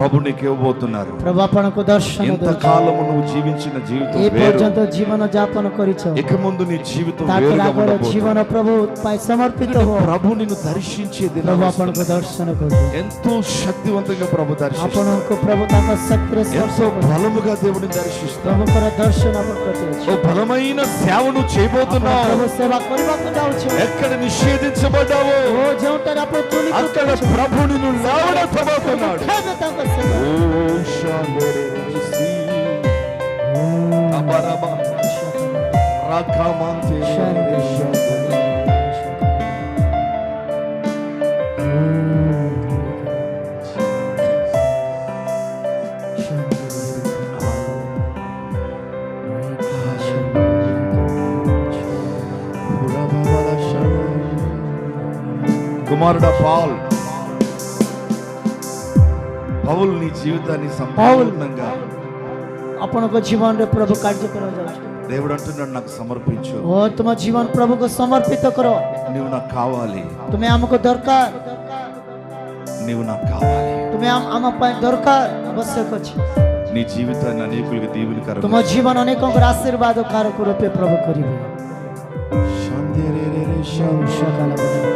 ప్రభు నీకు ఇవ్వబోతున్నారు ପ୍ରଭୁ ଆପଣଙ୍କୁ ଦର୍ଶନ ఎంత ଦେଉଛି కాలము నువ్వు జీవించిన జీవితం ଏ వేరు ପର୍ଯ୍ୟନ୍ତ ଜୀବନ ଯାପନ କରିଛ ఇక ముందు నీ జీవితం ତାପରେ వేరుగా ଆଗର ఉండబోతుంది ଜୀବନ ପ୍ରଭୁ ପାଇଁ ସମର୍ପିତ ହୁଅ ప్రభు నిన్ను దర్శించే దినం ପ୍ରଭୁ వస్తుంది. ଆପଣଙ୍କୁ ଦର୍ଶନ କରୁଛୁ ఎంతో శక్తివంతంగా ప్రభు దర్శిస్తాడు ଆପଣଙ୍କୁ ପ୍ରଭୁ ତାଙ୍କ ଶକ୍ତିରେ ସ୍ପର୍ଶ ఎంతో କରୁଛୁ। బలముగా దేవుడిని దర్శిస్తాడు ପ୍ରଭୁଙ୍କର ଦର୍ଶନ ଆପଣ ପ୍ରତି ଅଛି ఓ బలమైన సేవను ଆପଣ చేయబోతున్నావు ପ୍ରଭୁ ସେବା କରିବାକୁ ଯାଉଛୁ ఎక్కడ నిషేధించబడ్డావో ଓ ଯେଉଁଠାରେ ଆପଣ ତୁନି అక్కడ ప్రభు నిన్ను లేవనెత్తబోతున్నాడు verilmesi Kabaraba Rakaman terilmesi Kumarda Paul పౌలు నీ జీవితాన్ని సంపూర్ణంగా అప్పనకు జీవన ప్రభు కార్యక్రమం దేవుడు అంటున్నాడు నాకు సమర్పించు ఓ తమ జీవన ప్రభుకు సమర్పిత కరో నీవు నాకు కావాలి తుమే ఆమెకు దొరకార్ నీవు నాకు కావాలి తుమే ఆమె పై దొరకార్ ఆవశ్యక నీ జీవితాన్ని అనేకులకు దీవెనకరం తమ జీవన అనేకొంకు ఆశీర్వాదకారక రూపే ప్రభు కరివి శాంతి రే రే రే శాంతి